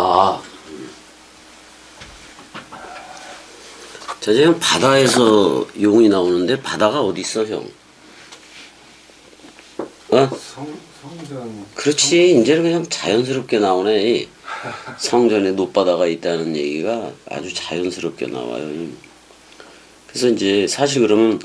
아. 자, 이제 형 바다에서 용이 나오는데 바다가 어디 있어, 형? 어? 성, 성전 그렇지. 이제는 그냥 자연스럽게 나오네. 이 성전에 노바다가 있다는 얘기가 아주 자연스럽게 나와요. 그래서 이제 사실 그러면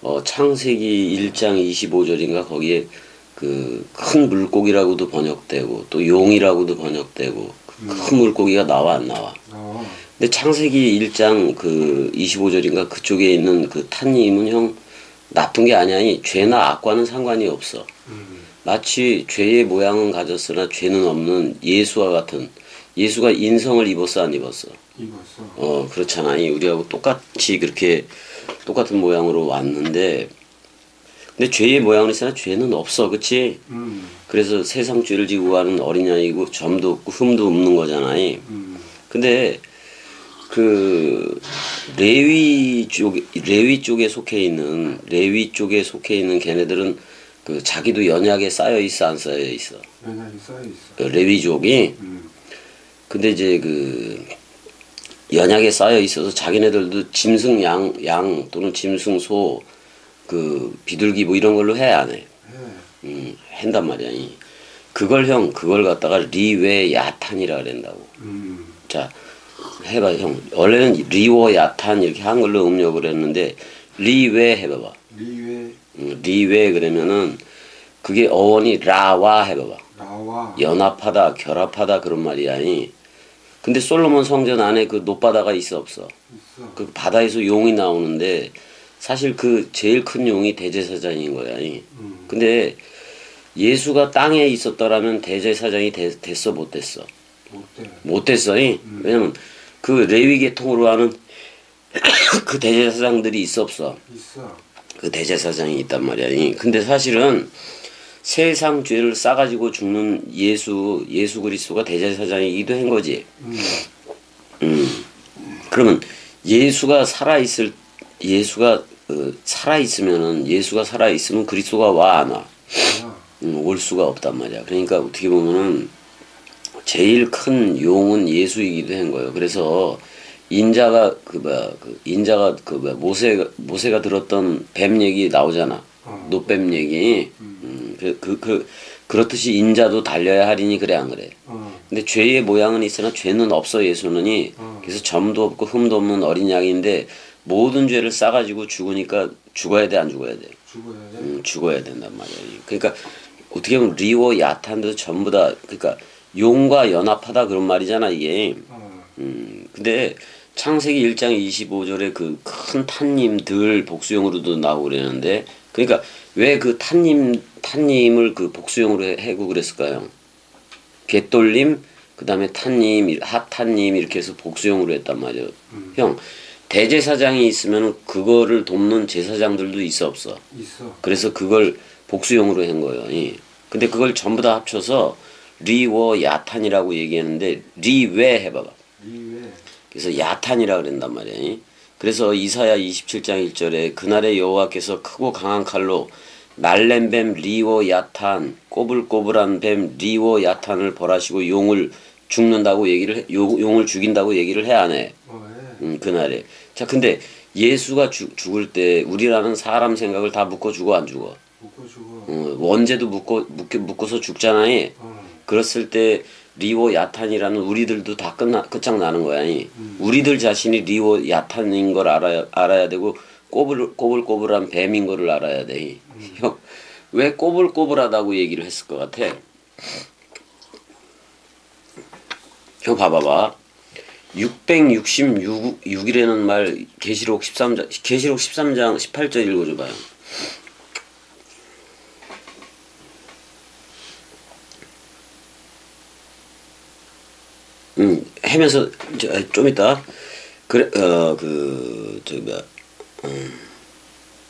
어, 창세기 1장 25절인가 거기에 그 큰 물고기라고도 번역되고 또 용이라고도 번역되고 그 큰 물고기가 나와 안 나와. 나와 근데 창세기 1장 그 25절인가 그쪽에 있는 그 탄님은 형 나쁜 게 아니니 죄나 악과는 상관이 없어. 음, 마치 죄의 모양은 가졌으나 죄는 없는 예수와 같은 예수가 인성을 입었어 안 입었어? 입었어 어 그렇잖아. 이 우리하고 똑같이 그렇게 똑같은 모양으로 왔는데 근데 죄의 모양은 있으나 죄는 없어, 그치? 음, 그래서 세상 죄를 지고 가는 어린아이고 점도 없고 흠도 없는 거잖아. 이. 음, 근데 그 레위 쪽 레위 쪽에 속해 있는 레위 쪽에 속해 있는 걔네들은 그 자기도 연약에 쌓여 있어 안 쌓여 있어 연약이 쌓여 있어 그 레위족이 음, 근데 이제 그 연약에 쌓여 있어서 자기네들도 짐승 양, 양 또는 짐승 소, 그 비둘기 뭐 이런 걸로 해안 해? 해 음, 한단 말이야. 이. 그걸 형 그걸 갖다가 리웨 야탄이라 그런다고. 음, 자 해봐 형. 원래는 리워 야탄 이렇게 한글로 음력을 했는데 리웨 해봐봐. 리웨 음, 리웨 그러면은 그게 어원이 라와 해봐봐. 나와 연합하다, 결합하다 그런 말이야. 이. 근데 솔로몬 성전 안에 그 노바다가 있어 없어? 있어 그 바다에서 용이 나오는데 사실 그 제일 큰 용이 대제사장인 거야. 이. 음, 근데 예수가 땅에 있었더라면 대제사장이 되- 됐어 못 됐어? 못 됐어. 이. 왜냐면 그 레위 계통으로 하는 그 대제사장들이 있어 없어? 있어 그 대제사장이 있단 말이야. 이. 근데 사실은 세상 죄를 싸가지고 죽는 예수 예수 그리스도가 대제사장이기도 한 거지. 음, 음. 그러면 예수가 살아 있을 예수가 어, 살아 있으면은 예수가 살아 있으면 그리스도가 와 안 와? 아, 음, 올 수가 없단 말이야. 그러니까 어떻게 보면은 제일 큰 용은 예수이기도 한 거예요. 그래서 인자가 그 뭐야 그 인자가 그 뭐야 모세 모세가 들었던 뱀 얘기 나오잖아. 어. 노뱀 얘기. 음, 그, 그, 그, 그렇듯이 인자도 달려야 하리니 그래 안 그래? 어, 근데 죄의 모양은 있으나 죄는 없어 예수는이 어. 그래서 점도 없고 흠도 없는 어린 양인데 모든 죄를 싸가지고 죽으니까 죽어야 돼 안 죽어야 돼? 죽어야 돼 음, 죽어야 된단 말이야. 그러니까 어떻게 보면 리워 야탄도 전부 다 그러니까 용과 연합하다 그런 말이잖아 이게. 어, 음, 근데 창세기 1장 25절에 그 큰 탄님들 복수형으로도 나오고 그러는데 그러니까 왜 그 탄님 탄님을 그 복수형으로 해- 해고 그랬을까요? 갯돌림 그다음에 탄님 핫탄님 이렇게 해서 복수형으로 했단 말이에요. 형 대제사장이 있으면 그거를 돕는 제사장들도 있어 없어. 있어 그래서 그걸 복수형으로 한 거예요. 예. 근데 그걸 전부 다 합쳐서 리워 야탄이라고 얘기하는데 리웨 해봐봐. 리웨 그래서 야탄이라 그런단 말이야. 예. 그래서 이사야 27장 1절에 그날의 여호와께서 크고 강한 칼로 날랜 뱀 리워 야탄 꼬불꼬불한 뱀 리워 야탄을 벌하시고 용을 죽는다고 얘기를 해, 용, 용을 죽인다고 얘기를 해 안 해? 어, 해 음, 그날에. 자, 근데 예수가 죽 죽을 때 우리라는 사람 생각을 다 묶어 주고 안 죽어. 먹고 죽어 어, 원죄도 묶어 묶여, 묶어서 죽잖아요. 어, 그랬을 때 리워 야탄이라는 우리들도 다 끝나 끝장 나는 거야. 이. 우리들 자신이 리워 야탄인 걸 알아야 알아야 되고 꼬불 꼬불꼬불한 뱀인 거를 알아야 돼. 이. 형, 왜 꼬불꼬불하다고 얘기를 했을 것 같아? 형 봐봐봐. 666이라는 말 계시록 13장 계시록 13장 18절 읽어줘 봐요. 음, 하면서 저, 좀 이따 그래 어그 저기 뭐야 음,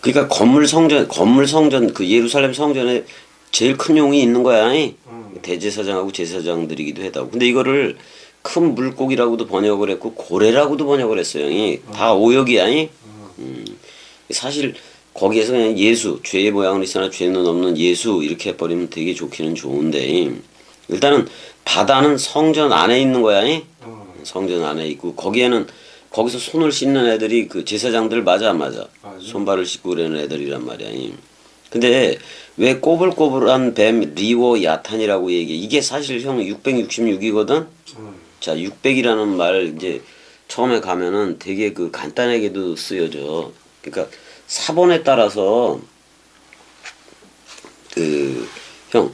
그러니까 건물 성전 건물 성전 그 예루살렘 성전에 제일 큰 용이 있는 거야. 이. 음. 대제사장하고 제사장들이기도 했다고. 근데 이거를 큰 물고기라고도 번역을 했고 고래라고도 번역을 했어요. 이. 다 오역이야. 이. 음, 사실 거기에서 그냥 예수 죄의 모양은 있으나 죄는 없는 예수 이렇게 해버리면 되게 좋기는 좋은데 일단은 바다는 성전 안에 있는 거야. 이? 어, 성전 안에 있고 거기에는 거기서 손을 씻는 애들이 그 제사장들 맞아 안 맞아. 맞아. 손발을 씻고 그러는 애들이란 말이야. 이. 근데 왜 꼬불꼬불한 뱀 리워 야탄이라고 얘기해? 이게 사실 형 666이거든. 어, 자, 600이라는 말 이제 처음에 가면은 되게 그 간단하게도 쓰여져. 그러니까 사본에 따라서 그 형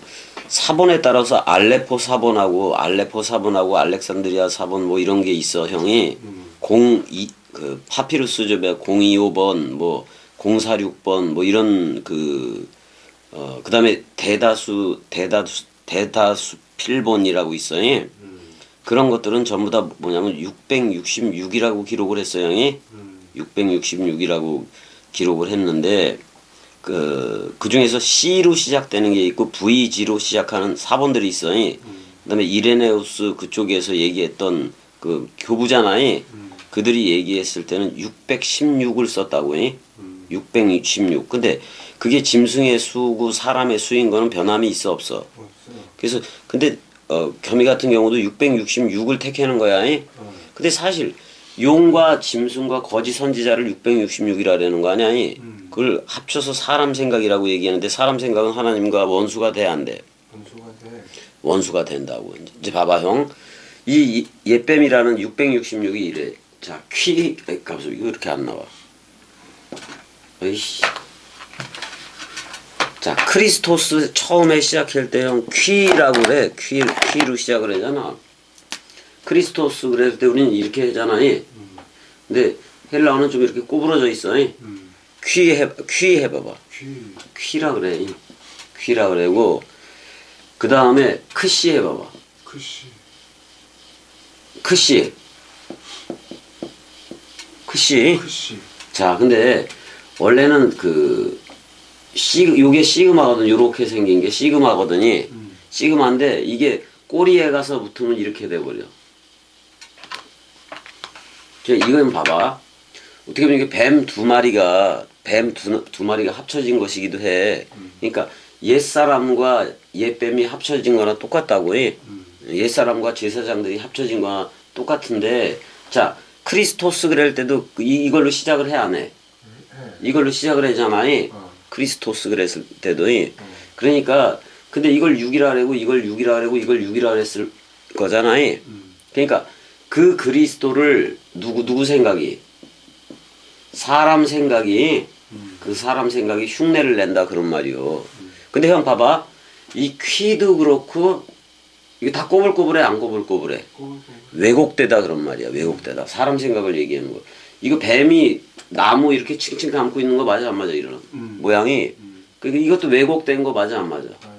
사본에 따라서 알레포 사본하고 알레포 사본하고 알렉산드리아 사본 뭐 이런 게 있어 형이 음. 02, 그 파피루스접에 025번 뭐 046번 뭐 이런 그 어, 그다음에 대다수 대다수 대다수 필본이라고 있어 요. 음, 그런 것들은 전부 다 뭐냐면 666이라고 기록을 했어요, 형이. 음, 666이라고 기록을 했는데 그, 그 중에서 C로 시작되는 게 있고 VG로 시작하는 사본들이 있어요. 음, 그 다음에 이레네우스 그쪽에서 얘기했던 그 교부잖아요. 음, 그들이 얘기했을 때는 616을 썼다고 해. 음, 616. 근데 그게 짐승의 수고 사람의 수인 거는 변함이 있어 없어. 없어. 그래서 근데 어, 겸이 같은 경우도 666을 택하는 거야. 이. 어, 근데 사실 용과 짐승과 거짓 선지자를 666이라는 거 아니야? 이? 음. 그걸 합쳐서 사람 생각이라고 얘기하는데 사람 생각은 하나님과 원수가 돼 안 돼? 원수가 돼. 원수가 된다고. 이제 봐봐 형. 이 이- 옛뱀이라는 666이 이래. 자, 퀴 값을 이거 이렇게 안 나와. 에이씨. 자, 크리스토스 처음에 시작할 때형 퀴라고 그래. 퀴 퀴로 시작을 하잖아. 크리스토스 그럴 때 우리는 이렇게 하잖아. 이. 근데 헬라어는 좀 이렇게 구부러져 있어. 이. 음, 퀴 해, 퀴 해봐봐. 귀, 퀴라 그래. 이. 퀴라 그래고 그 다음에 크시 해봐봐. 크시, 크시. 크시. 크시. 자, 근데 원래는 그 시, 요게 시그마거든. 요렇게 생긴 게 시그마거든이. 음, 시그마인데 이게 꼬리에 가서 붙으면 이렇게 돼버려. 자, 이건 봐봐. 어떻게 보면 이게 뱀 두 마리가 뱀 두 두 마리가 합쳐진 것이기도 해. 그러니까 옛 사람과 옛 뱀이 합쳐진 거나 똑같다고 해. 음, 옛 사람과 제사장들이 합쳐진 거나 똑같은데 자 크리스토스 그럴 때도 그 이, 이걸로 시작을 해 안 해? 해. 이걸로 시작을 하잖아. 어, 크리스토스 그랬을 때도 그러니까 근데 이걸 6이라 그러고 이걸 6이라 그러고 이걸 6이라 그랬을 거잖아. 음, 그러니까 그 그리스도를 누구 누구 생각이 사람 생각이 음, 그 사람 생각이 흉내를 낸다 그런 말이요. 근데 형 봐봐 이 퀴도 그렇고 이게 다 꼬불꼬불해 안 꼬불꼬불해 꼬불꼬불. 왜곡되다 그런 말이야 왜곡되다 사람 생각을 얘기하는 거 이거 뱀이 나무 이렇게 칭칭 감고 있는 거 맞아 안 맞아 이런 음. 모양이 음, 그 이것도 왜곡된 거 맞아 안 맞아 맞아.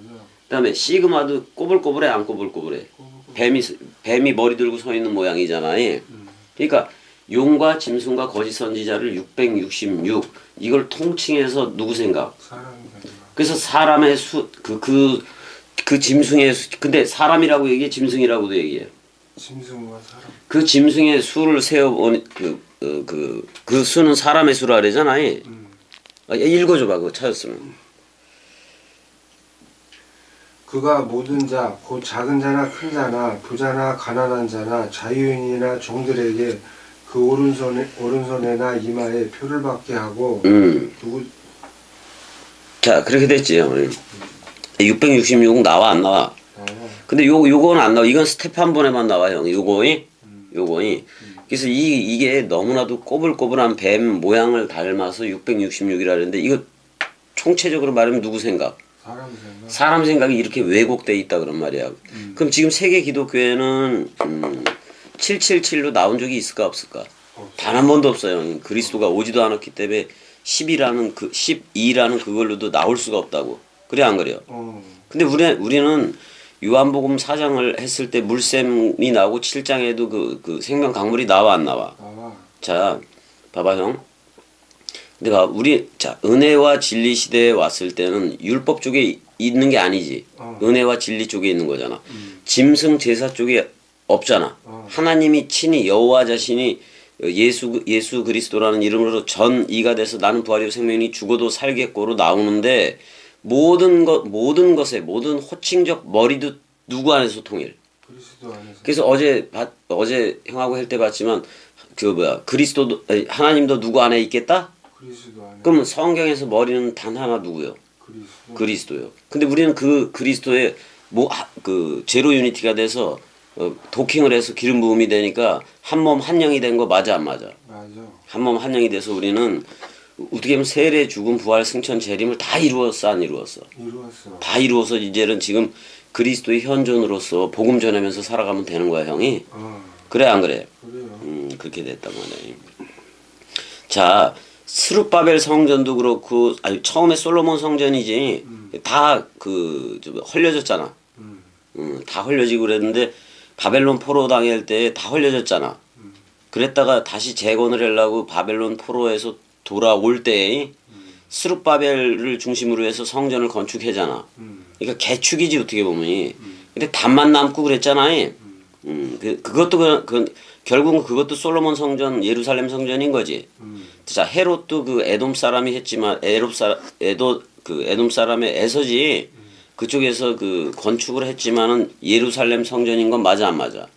그다음에 시그마도 꼬불꼬불해 안 꼬불꼬불해 꼬불꼬불. 뱀이 서- 뱀이 머리 들고 서 있는 모양이잖아. 음, 그러니까 용과 짐승과 거짓 선지자를 666 이걸 통칭해서 누구 생각? 그래서 사람의 수 그 그 그 짐승의 수 근데 사람이라고 얘기해 짐승이라고도 얘기해. 짐승과 사람. 그 짐승의 수를 세어 본 그 그 그 수는 사람의 수라 그러잖아. 음, 아, 읽어줘 봐 그거 찾았으면. 그가 모든 자, 곧 작은 자나 큰 자나 부자나 가난한 자나 자유인이나 종들에게 그 오른손에 오른손에나 이마에 표를 받게 하고 음. 누구 자 그렇게 됐지 우리. 666 나와 안 나와? 어, 근데 요 요거는 안 나와. 이건 스텝 한 번에만 나와 형. 요거이 요거이. 그래서 이 이게 너무나도 꼬불꼬불한 뱀 모양을 닮아서 666이라 그랬는데 이거 총체적으로 말하면 누구 생각? 사람 생각. 사람 생각이 이렇게 왜곡돼 있다 그런 말이야. 그럼 지금 세계 기독교회는 음, 777로 나온 적이 있을까 없을까? 단 한 번도 없어요. 그리스도가 오지도 않았기 때문에 10이라는 그 12라는 그걸로도 나올 수가 없다고. 그래 안 그래요? 어, 근데 우리 우리는 요한복음 4장을 했을 때 물샘이 나오고 7장에도 그, 그 생명 강물이 나와 안 나와. 나와. 자, 봐봐 형. 근데 봐, 우리 자 은혜와 진리 시대에 왔을 때는 율법 쪽에 있는 게 아니지. 어. 은혜와 진리 쪽에 있는 거잖아. 음. 짐승 제사 쪽에 없잖아. 어. 하나님이 친히 여호와 자신이 예수 예수 그리스도라는 이름으로 전 이가 돼서 나는 부활이요 생명이 죽어도 살겠고로 나오는데 모든 것 모든 것에 모든 호칭적 머리도 누구 안에서 통일? 그리스도 안에서 그래서 어제 봤- 어제 형하고 할 때 봤지만 그 뭐야 그리스도도 아니, 하나님도 누구 안에 있겠다? 그리스도 안에 그럼 성경에서 머리는 단 하나 누구요? 그리스도 그리스도요. 근데 우리는 그 그리스도의 뭐그 제로 유니티가 돼서 어, 도킹을 해서 기름 부음이 되니까 한 몸 한 영이 된 거 맞아 안 맞아? 맞아 한 몸 한 영이 돼서 우리는 어떻게 보면 세례 죽음 부활 승천 재림을 다 이루었어 안 이루었어? 이루었어 다 이루어서 이제는 지금 그리스도의 현존으로서 복음 전하면서 살아가면 되는 거야 형이 어 그래 안 그래? 그래요 음 그렇게 됐단 말이야. 자 스룹바벨 성전도 그렇고 아니 처음에 솔로몬 성전이지 다그 헐려졌잖아. 음 음, 다 헐려지고 그랬는데 바벨론 포로 당할 때 다 헐려졌잖아. 그랬다가 다시 재건을 하려고 바벨론 포로에서 돌아올 때 스룹바벨을 중심으로 해서 성전을 건축했잖아. 음. 그러니까 개축이지 어떻게 보면. 근데 답만 남고 그랬잖아. 음, 그 그것도 그, 그 결국은 그것도 솔로몬 성전, 예루살렘 성전인 거지. 음. 자 헤롯도 그 에돔 사람이 했지만 에롭 사 에도 그 에돔 사람의 에서지 그쪽에서 그 건축을 했지만은 예루살렘 성전인 건 맞아 안 맞아?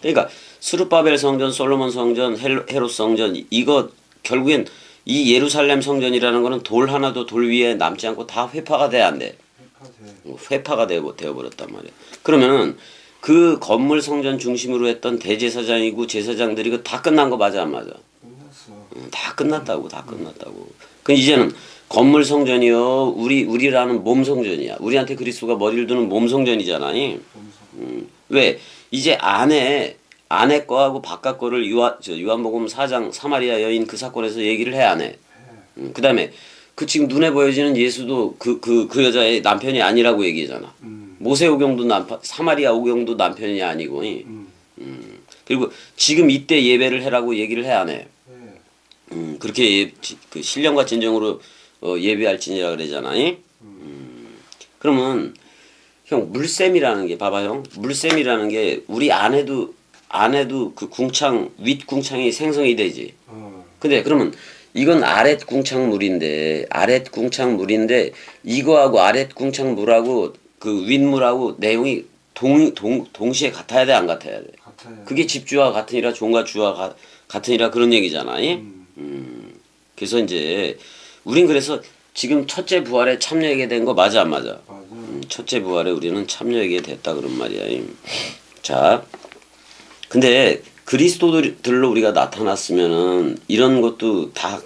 그러니까 스룹바벨 성전, 솔로몬 성전, 헬- 헤롯 성전 이- 이거 결국엔 이 예루살렘 성전이라는 거는 돌 하나도 돌 위에 남지 않고 다 회파가 돼안 돼? 회파돼 회파가 되어 되어 버렸단 말이야. 그러면은 그 건물 성전 중심으로 했던 대제사장이고 제사장들이 그다 끝난 거 맞아 안 맞아? 끝났어 응, 다 끝났다고 다 끝났다고. 그 이제는 건물 성전이요 우리 우리라는 몸 성전이야. 우리한테 그리스도가 머리를 두는 몸 성전이잖아. 이. 검사 음, 왜 이제 안에 안에 거하고 바깥 거를 유한 저 요한복음 4장 사마리아 여인 그 사건에서 얘기를 해 안 해. 음, 그다음에 그 지금 눈에 보여지는 예수도 그 그그 여자의 남편이 아니라고 얘기잖아. 음. 모세 오경도 남편 사마리아 오경도 남편이 아니고. 이. 음. 그리고 지금 이때 예배를 해라고 얘기를 해 안 해. 네. 음, 그렇게 예, 지- 그 신령과 진정으로 어, 예배할지니라 그러잖아. 이? 음. 그러면 형 물샘이라는 게 봐봐 형 물샘이라는 게 우리 안에도 안에도 그 궁창 윗 궁창이 생성이 되지. 어 근데 그러면 이건 아랫 궁창 물인데 아랫 궁창 물인데 이거하고 아랫 궁창 물하고 그 윗물하고 내용이 동, 동, 동시에 같아야 돼 안 같아야 돼. 같아요 그게 집주와 같으니라 종과 주와 가, 같으니라 그런 얘기잖아. 이? 음. 음, 그래서 이제 우린 그래서 지금 첫째 부활에 참여하게 된 거 맞아 안 맞아? 맞아 음, 첫째 부활에 우리는 참여하게 됐다 그런 말이야. 임. 자, 근데 그리스도들로 우리가 나타났으면은 이런 것도 다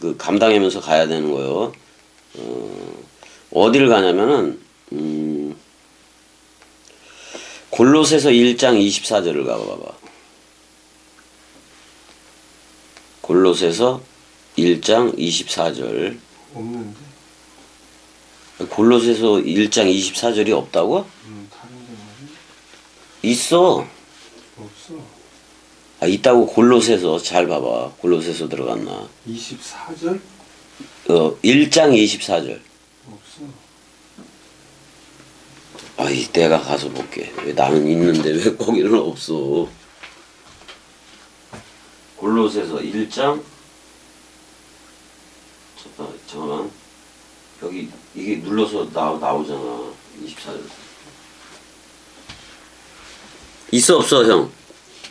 그 감당하면서 가야 되는 거요. 어, 어디를 가냐면은 음, 골로새서 1장 24절을 가봐봐. 골로새서 1장 24절. 없는데 골로새서 1장 24절이 없다고? 음 있어. 없어 아, 있다고 골로새서 잘 봐봐. 골로새서 들어갔나? 24절 어, 1장 24절. 없어 아이, 내가 가서 볼게. 왜 나는 있는데 왜 거기는 없어? 골로새서 1장 잠깐, 잠깐만. 여기 이게 눌러서 나, 나오잖아. 24절. 있어 없어 형?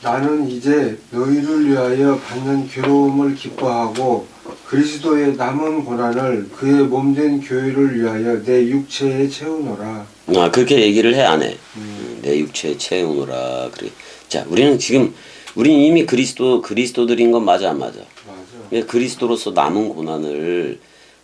나는 이제 너희를 위하여 받는 괴로움을 기뻐하고 그리스도의 남은 고난을 그의 몸된 교회를 위하여 내 육체에 채우노라. 아 그렇게 얘기를 해 안 해? 음. 음, 내 육체에 채우노라 그래. 자 우리는 지금 우리는 이미 그리스도 그리스도들인 건 맞아 안 맞아? 맞아. 그러니까 그리스도로서 남은 고난을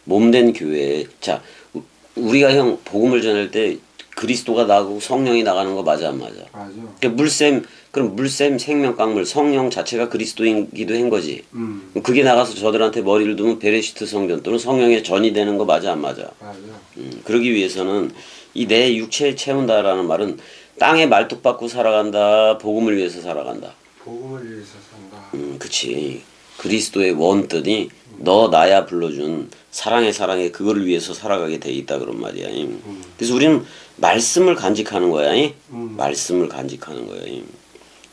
몸된 교회. 자 우- 우리가 형 복음을 전할 때 그리스도가 나가고 성령이 나가는 거 맞아 안 맞아? 맞아. 그러니까 물샘 그럼 물샘 생명강물 성령 자체가 그리스도이기도 한 거지. 음. 그게 나가서 저들한테 머리를 두면 베레시트 성전 또는 성령의 전이 되는 거 맞아 안 맞아? 맞아. 음, 그러기 위해서는 이 내 육체에 채운다라는 말은 땅에 말뚝 받고 살아간다, 복음을 위해서 살아간다. 복음을 위해서 산다. 음, 그치. 그리스도의 원뜻이 너 나야 불러준 사랑의 사랑에 그거를 위해서 살아가게 돼 있다 그런 말이야. 임. 그래서 우리는 말씀을 간직하는 거야. 임. 음. 말씀을 간직하는 거야. 임.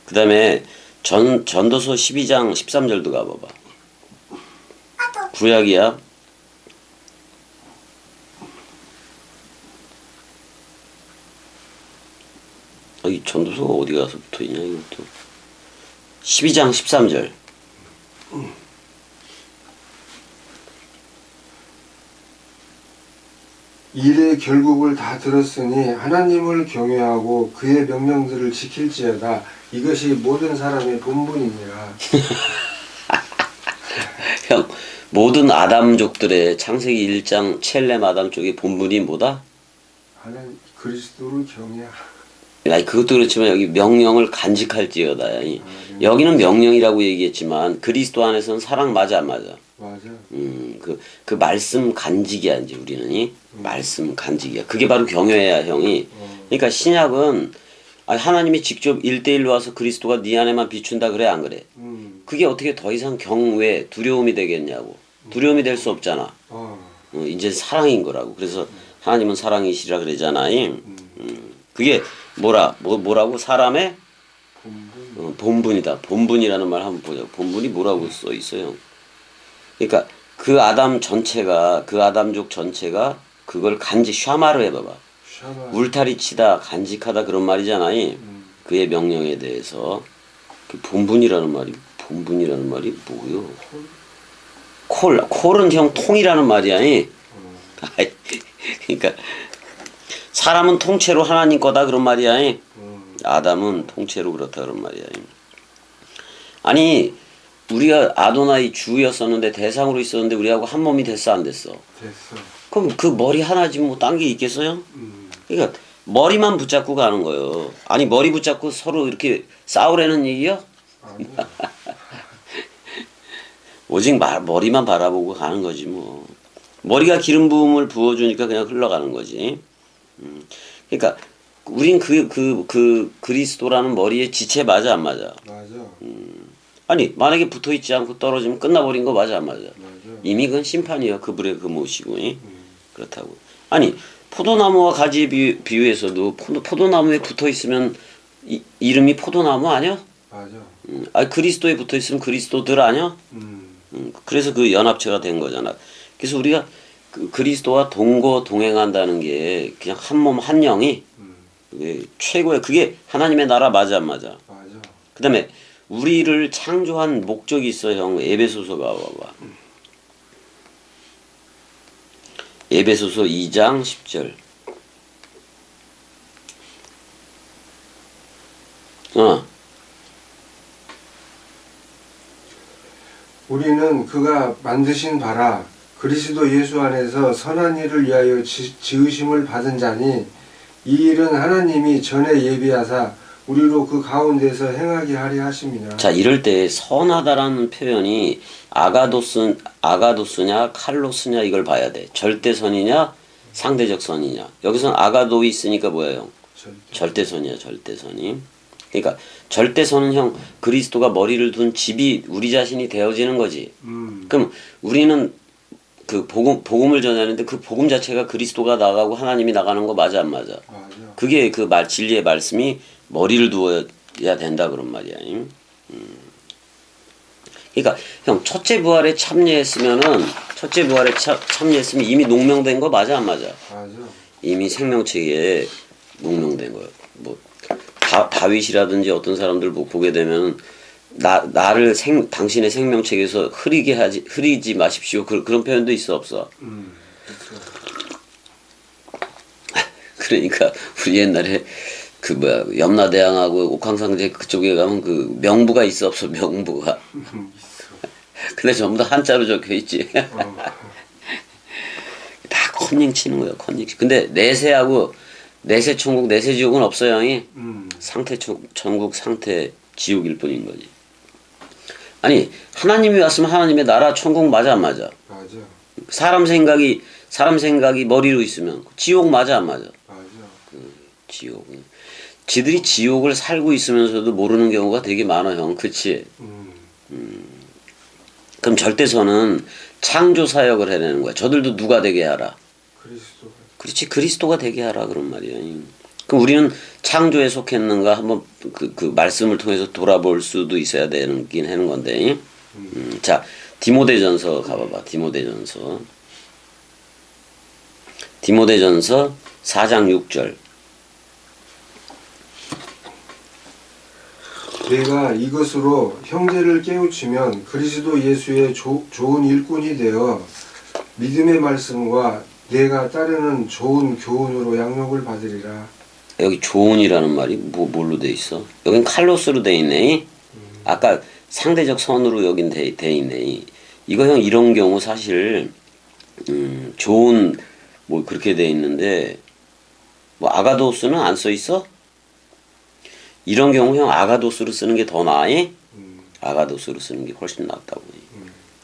그다음에 전 전도서 12장 13절도 가봐봐. 구약이야. 이 전도서가 어디 가서 붙어 있냐 이것도. 12장 13절. 일의 결국을 다 들었으니 하나님을 경외하고 그의 명령들을 지킬지어다 이것이 모든 사람의 본분이니라 형, 모든 아담족들의 창세기 1장 첼렘 아담 쪽의 본분이 뭐다? 하나님 그리스도를 경외하 아니 그것도 그렇지만 여기 명령을 간직할지어다. 이- 여기는 명령이라고 얘기했지만 그리스도 안에서는 사랑 맞아 안 맞아? 맞아 음, 그, 그 말씀 간직이야, 이제 우리는. 이? 말씀 간직이야. 그게 바로 경외야, 형이. 그러니까 신약은 아, 하나님이 직접 일대일로 와서 그리스도가 네 안에만 비춘다 그래, 안 그래? 음, 그게 어떻게 더 이상 경외, 두려움이 되겠냐고. 두려움이 될 수 없잖아. 어, 어, 이제 사랑인 거라고. 그래서 하나님은 사랑이시라 그러잖아. 음. 그게 뭐라, 뭐, 뭐라고? 사람의 본분 어, 본분이다. 본분이라는 말 한번 보자. 본분이 뭐라고 써 있어요? 그러니까 그 아담 전체가 그 아담족 전체가 그걸 간직 샤마를 해봐봐. 샤바 울타리 치다 간직하다 그런 말이잖아. 이. 음, 그의 명령에 대해서 그 본분이라는 말이 본분이라는 말이 뭐요? 콜 콜은 형 통이라는 말이야. 이. 아이, 그러니까 사람은 통째로 하나님 거다 그런 말이야. 이. 음, 아담은 통째로 그렇다 그런 말이야. 아니 우리가 아도나이 주였었는데 대상으로 있었는데 우리하고 한 몸이 됐어 안 됐어? 됐어 그럼 그 머리 하나지 뭐 딴 게 있겠어요? 음, 그러니까 머리만 붙잡고 가는 거예요. 아니 머리 붙잡고 서로 이렇게 싸우라는? 아니야 오직 마- 머리만 바라보고 가는 거지 뭐. 머리가 기름 부음을 부어주니까 그냥 흘러가는 거지. 음. 그러니까 우린 그 그 그 그리스도라는 머리에 지체 맞아 안 맞아? 맞아 아니 만약에 붙어 있지 않고 떨어지면 끝나버린 거 맞아 안 맞아? 맞아 이미 그건 심판이야 그불에 그 못이고 이? 음, 그렇다고 아니 포도나무와 가지에 비, 비유해서도 포도, 포도 나무에 붙어 있으면 이, 이름이 포도나무 아니야? 맞아 음, 아 그리스도에 붙어 있으면 그리스도들 아니야? 음, 음, 그래서 그 연합체가 된 거잖아. 그래서 우리가 그 그리스도와 동거 동행한다는 게 그냥 한 몸 한 영이 음, 최고야. 그게 하나님의 나라 맞아 안 맞아? 맞아 그다음에 우리를 창조한 목적이 있어 형 에베소서가 봐봐. 에베소서 2장 10절. 어, 우리는 그가 만드신 바라 그리스도 예수 안에서 선한 일을 위하여 지, 지으심을 받은 자니 이 일은 하나님이 전에 예비하사 우리로 그 가운데서 행하게 하려 하심이라 자 이럴 때 선하다라는 표현이 아가도스 아가도스냐 칼로스냐 이걸 봐야 돼. 절대선이냐 상대적 선이냐. 여기서는 아가도 있으니까 뭐예요? 절대. 절대 선이야 절대선이. 그러니까 절대선은 형 그리스도가 머리를 둔 집이 우리 자신이 되어지는 거지. 음, 그럼 우리는 그 복음 복음을 전하는데 그 복음 자체가 그리스도가 나가고 하나님이 나가는 거 맞아 안 맞아? 맞아 그게 그 말 진리의 말씀이 머리를 두어야 된다 그런 말이야. 음. 그러니까 형 첫째 부활에 참여했으면은 첫째 부활에 참, 참여했으면 이미 농명된 거 맞아 안 맞아? 맞아 이미 생명체계에 농명된 거예요. 뭐 다, 다윗이라든지 어떤 사람들 보- 보게 되면 나 나를 생 당신의 생명체계에서 흐리게 하지 흐리지 마십시오. 그, 그런 표현도 있어 없어? 음, 그렇죠. 그러니까 우리 옛날에 그 뭐야 염라대왕하고 옥황상제 그쪽에 가면 그 명부가 있어 없어? 명부가. 근데 전부 다 한자로 적혀 있지. 어, 다 컨닝 치는 거야 컨닝 근데 내세하고 내세 천국 내세 지옥은 없어요 형이? 음, 상태 천- 천국 상태 지옥일 뿐인 거지 아니 하나님이 왔으면 하나님의 나라 천국 맞아 안 맞아? 맞아. 사람 생각이 사람 생각이 머리로 있으면 지옥 맞아 안 맞아? 맞아. 지옥은. 지들이 지옥을 살고 있으면서도 모르는 경우가 되게 많아 형. 그치? 음, 그럼 절대선은 창조 사역을 해내는 거야. 저들도 누가 되게 하라? 그리스도가. 그렇지 그리스도가 되게 하라 그런 말이야 그럼 우리는 창조에 속했는가? 한번 그, 그 말씀을 통해서 돌아볼 수도 있어야 되긴 하는 건데. 음, 자 디모데전서 가봐봐. 디모데전서. 디모데전서 4장 6절. 내가 이것으로 형제를 깨우치면 그리스도 예수의 조- 좋은 일꾼이 되어 믿음의 말씀과 내가 따르는 좋은 교훈으로 양육을 받으리라. 여기 좋은이라는 말이 뭐 뭘로 돼 있어? 여긴 칼로스로 돼 있네. 아까 상대적 선으로 여긴 돼, 돼 있네. 이거 형 이런 경우 사실 음, 좋은 뭐 그렇게 돼 있는데 뭐 아가도스는 안 써 있어? 이런 경우 형 아가도스로 쓰는 게 더 나아? 음, 아가도스로 쓰는 게 훨씬 낫다고.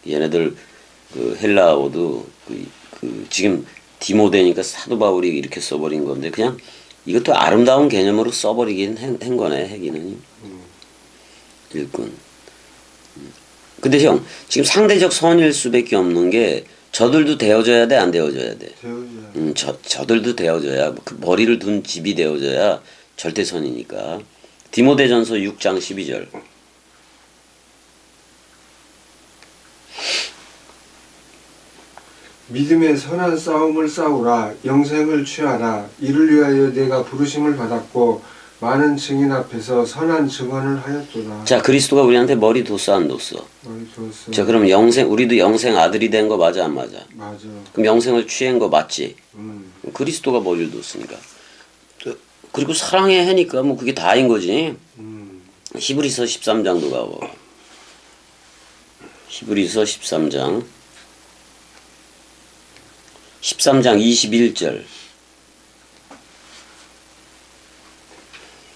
얘네들 그 헬라어도 그, 그 지금 디모데니까 사도 바울이 이렇게 써버린 건데 그냥 이것도 아름다운 개념으로 써버리긴 한, 한 거네 해기는 일꾼. 음. 근데 형 지금 상대적 선일 수밖에 없는 게 저들도 되어져야 돼안 되어져야 돼. 되어져야 음, 저, 저들도 되어져야 그 머리를 둔 집이 되어져야 절대선이니까. 디모데전서 6장 12절. 믿음의 선한 싸움을 싸우라 영생을 취하라 이를 위하여 내가 부르심을 받았고 많은 증인 앞에서 선한 증언을 하였도다. 자 그리스도가 우리한테 머리 뒀어 안 뒀어? 머리 좋았어. 자 그럼 영생 우리도 영생 아들이 된 거 맞아 안 맞아? 맞아. 그럼 영생을 취한 거 맞지? 음, 그리스도가 머리를 뒀으니까. 그- 그리고 사랑해 하니까 뭐 그게 다인 거지. 음, 히브리서 13장도 가고. 히브리서 13장. 13장 21절.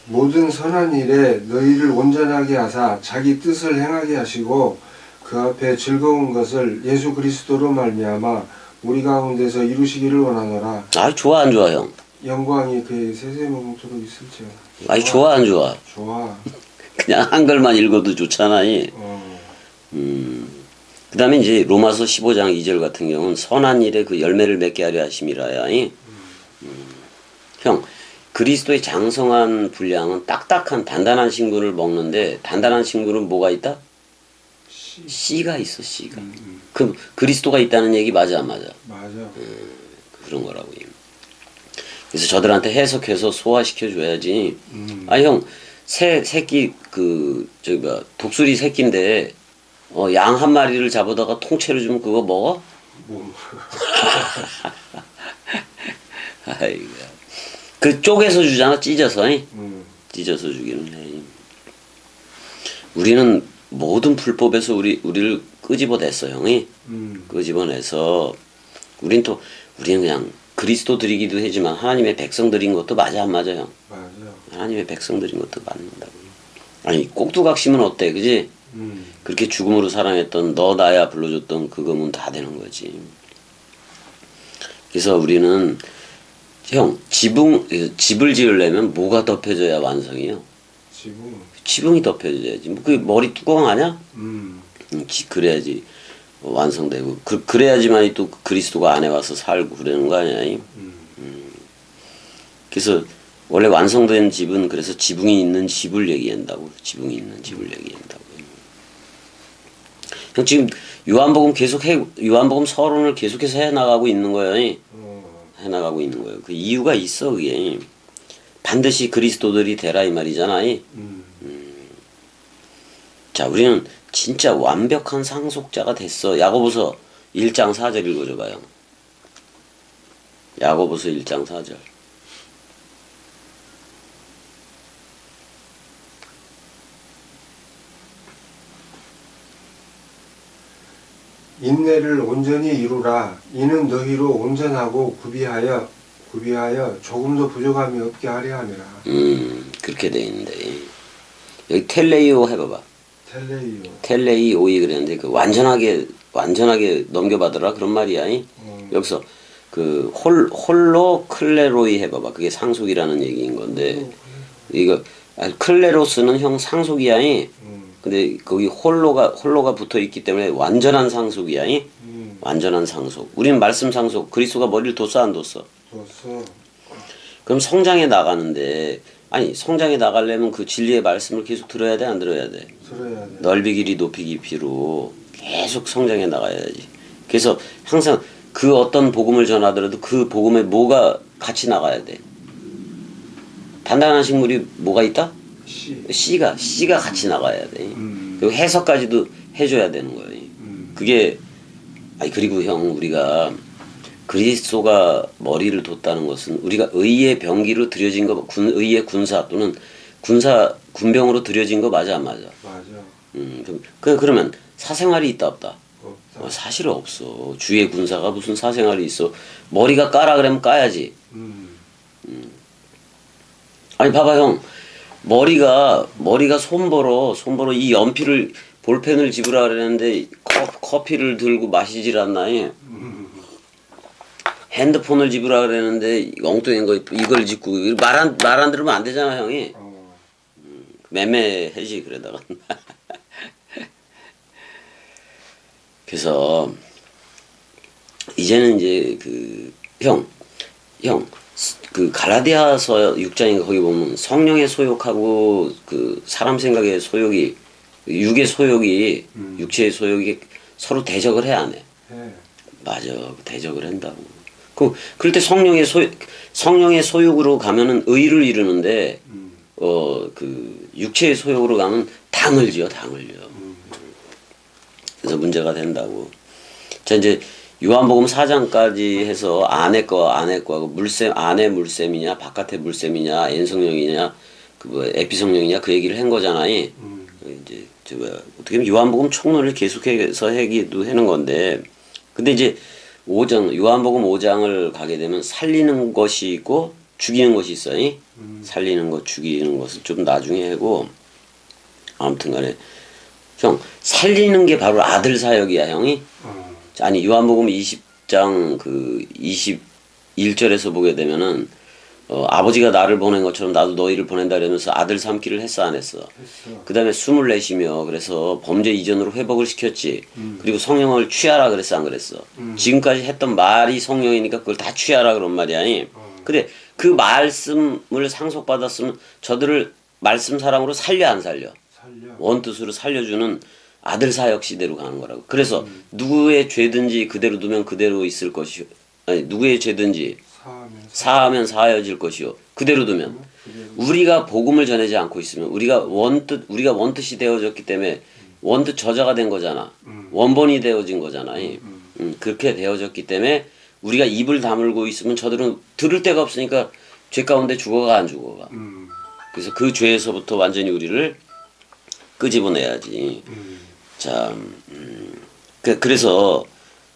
모든 선한 일에 너희를 온전하게 하사 자기 뜻을 행하게 하시고 그 앞에 즐거운 것을 예수 그리스도로 말미암아 우리 가운데서 이루시기를 원하노라. 아 좋아 안 좋아 형? 영광이 그의 세세무궁토록 있을지어다. 아이 좋아 안 좋아? 좋아. 그냥 한글만 읽어도 좋잖아. 이. 어, 그 다음에 이제 로마서 15장 2절 같은 경우는 선한 일에 그 열매를 맺게 하려 하심이라야. 이. 음. 형, 그리스도의 장성한 분량은 딱딱한 단단한 신구를 먹는데 단단한 신구는 뭐가 있다? 씨. 씨가 있어, 씨가. 음, 음, 그 그리스도가 있다는 얘기 맞아, 안 맞아? 맞아. 그런 거라고. 이. 그래서 저들한테 해석해서 소화시켜 줘야지. 음, 아, 형, 새 새끼 그 저기 뭐 독수리 새끼인데 어, 양 한 마리를 잡아다가 통째로 주면 그거 먹어? 뭐, 아이고. 그 쪼개서 주잖아, 찢어서. 이? 음, 찢어서 주기는 해. 우리는 모든 불법에서 우리 우리를 끄집어냈어, 형이. 음, 끄집어내서 우린 또 우리는 그냥 그리스도들이기도 하지만 하나님의 백성들인 것도 맞아 안 맞아, 형? 맞아. 하나님의 백성들인 것도 맞는다고. 아니 꼭두각심은 어때, 그지? 음, 그렇게 죽음으로 사랑했던 너 나야 불러줬던 그거면 다 되는 거지. 그래서 우리는 형 지붕 집을 지으려면 뭐가 덮여져야 완성이요? 지금, 지붕이 덮여져야지. 뭐 그 머리 뚜껑 아냐? 음, 음, 지- 그래야지 완성되고 그, 그래야지만이 또 그리스도가 안에 와서 살고 그러는 거 아니야? 이? 음, 그래서 원래 완성된 집은 그래서 지붕이 있는 집을 얘기한다고 지붕이 있는 집을 얘기한다고. 형 지금 요한복음 계속 해 요한복음 서론을 계속해서 해 나가고 있는 거예요. 이. 어, 해 나가고 있는 거예요. 그 이유가 있어 그게 반드시 그리스도들이 되라 이 말이잖아. 이. 음, 자 우리는 진짜 완벽한 상속자가 됐어. 야고보서 1장 4절 읽어줘 봐요. 야고보서 1장 4절. 인내를 온전히 이루라. 이는 너희로 온전하고 구비하여 구비하여 조금도 부족함이 없게 하려 함이라. 음 그렇게 돼 있는데 여기 텔레이오 해봐봐. 텔레이오. 텔레이오이 그랬는데 그 완전하게 완전하게 넘겨받으라 그런 말이야. 이? 어, 여기서 그 홀, 홀로 클레로이 해봐봐. 그게 상속이라는 얘기인 건데 이거 아, 클레로스는 형 상속이야. 이? 음, 근데 거기 홀로가 홀로가 붙어 있기 때문에 완전한 상속이야. 이? 음, 완전한 상속. 우리는 말씀 상속. 그리스도가 머리를 뒀어 안 뒀어? 좋았어. 그럼 성장해 나가는데 아니 성장해 나가려면 그 진리의 말씀을 계속 들어야 돼 안 들어야 돼? 들어야 돼. 넓이 길이 높이 깊이로 계속 성장해 나가야지. 그래서 항상 그 어떤 복음을 전하더라도 그 복음에 뭐가 같이 나가야 돼. 단단한 식물이 뭐가 있다? 시. 씨가 씨가 같이 나가야 돼. 음. 그리고 해석까지도 해줘야 되는 거예요. 음. 그게 아니 그리고 형 우리가 그리스도가 머리를 뒀다는 것은 우리가 의의 병기로 들여진 거 군, 의의 군사 또는 군사 군병으로 들여진 거 맞아 안 맞아? 맞아. 음, 그럼 그 그러면 사생활이 있다 없다? 없다. 어, 사실 없어. 주의 군사가 무슨 사생활이 있어? 머리가 까라 그러면 까야지. 음. 아니 봐봐 형 머리가 머리가 손보러 손보러 이 연필을 볼펜을 집으라 그랬는데 커, 커피를 들고 마시질 않나요? 핸드폰을 집으라 그랬는데 엉뚱한 거 이걸 집고 말안 말 안 들으면 안 되잖아 형이 어. 매매해지 그러다가 그래서 이제는 이제 그 형 형 그 갈라디아서 6장인가 거기 보면 성령의 소욕하고 그 사람 생각의 소욕이 육의 소욕이 음. 육체의 소욕이 서로 대적을 해안 해? 해. 맞아 대적을 한다고. 그 그럴 때 성령의 소 성령의 소욕으로 가면은 의를 이루는데 음. 어그 육체의 소욕으로 가면 당을 지어 당을 지어. 음. 그래서 문제가 된다고. 자 이제 요한복음 4장까지 해서 안에 거 안에 거 물샘 안에 물샘이냐 바깥에 물샘이냐 N성령이냐 그 뭐 에피성령이냐 그 얘기를 한 거잖아요. 음. 이제 저 뭐야 어떻게 보면 요한복음 총론을 계속해서 하기도 하는 건데 근데 이제 5장 요한복음 5장을 가게 되면 살리는 것이 있고 죽이는 것이 있어요. 음. 살리는 것 죽이는 것은 좀 나중에 하고 아무튼간에 형 살리는 게 바로 아들 사역이야 형이 어. 아니 요한복음 20장 그 21절에서 보게 되면은 어, 아버지가 나를 보낸 것처럼 나도 너희를 보낸다 그러면서 아들 삼기를 했어 안 했어. 그 다음에 숨을 내쉬며 그래서 범죄 이전으로 회복을 시켰지 음. 그리고 성령을 취하라 그랬어 안 그랬어 음. 지금까지 했던 말이 성령이니까 그걸 다 취하라 그런 말이야 어. 근데 그 말씀을 상속받았으면 저들을 말씀 사랑으로 살려 안 살려 살려. 원뜻으로 살려주는 아들 사역 시대로 가는 거라고. 그래서 누구의 죄든지 그대로 두면 그대로 있을 것이요. 아니 누구의 죄든지 사하면 사하면 사하여질 것이요. 그대로 두면. 우리가 복음을 전하지 않고 있으면 우리가 원뜻 우리가 원뜻이 되어졌기 때문에 원뜻 저자가 된 거잖아. 음. 원본이 되어진 거잖아. 음. 음, 그렇게 되어졌기 때문에 우리가 입을 다물고 있으면 저들은 들을 데가 없으니까 죄 가운데 죽어가 안 죽어가. 음. 그래서 그 죄에서부터 완전히 우리를 끄집어내야지. 음. 자, 음, 그, 그래서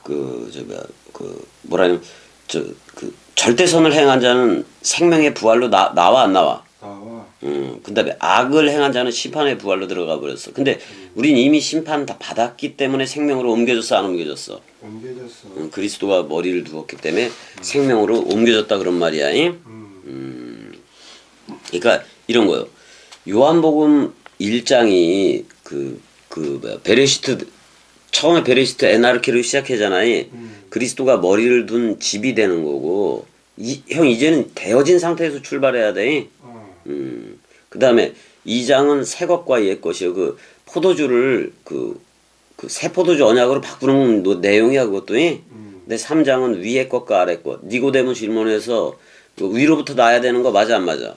그 저가 그 뭐라냐면 저 그 절대선을 행한 자는 생명의 부활로 나, 나와 안 나와. 나와. 음, 그 다음에 악을 행한 자는 심판의 부활로 들어가 버렸어. 근데 우린 이미 심판 다 받았기 때문에 생명으로 옮겨졌어 안 옮겨졌어. 옮겨졌어. 음, 그리스도가 머리를 두었기 때문에 생명으로 옮겨졌다 그런 말이야. 잉? 음. 그러니까 이런 거요. 요한복음 1장이 그, 그, 뭐야, 베레시트, 처음에 베레시트 에나르키로 시작하잖아요. 음. 그리스도가 머리를 둔 집이 되는 거고, 이, 형, 이제는 되어진 상태에서 출발해야 돼. 어. 음. 그 다음에 2장은 새 것과 옛 것이요. 그 포도주를 그, 그 새 포도주 언약으로 바꾸는 노- 내용이야, 그것도. 잉? 음. 근데 3장은 위의 것과 아래 것. 니고데모 질문해서 그 위로부터 나야 되는 거 맞아, 안 맞아?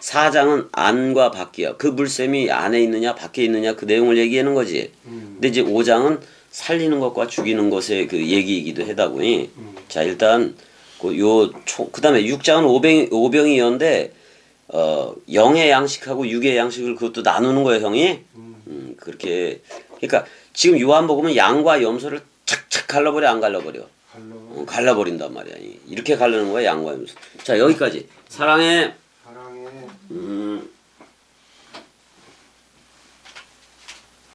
사장은 안과 밖이야. 그 물샘이 안에 있느냐 밖에 있느냐 그 내용을 얘기하는 거지. 음. 근데 이제 5장은 살리는 것과 죽이는 것의 그 얘기이기도 하다고. 음. 자 일단 그요 그다음에 6장은 오병 오병이었는데 어 영의 양식하고 육의 양식을 그것도 나누는 거예요, 형이. 음. 음, 그렇게 그러니까 지금 요한복음은 양과 염소를 착착 갈라버려 안 갈라버려. 갈러. 어, 갈라버린단 말이야. 이렇게 갈르는 거야 양과 염소. 자 여기까지 사랑해. Mm-hmm.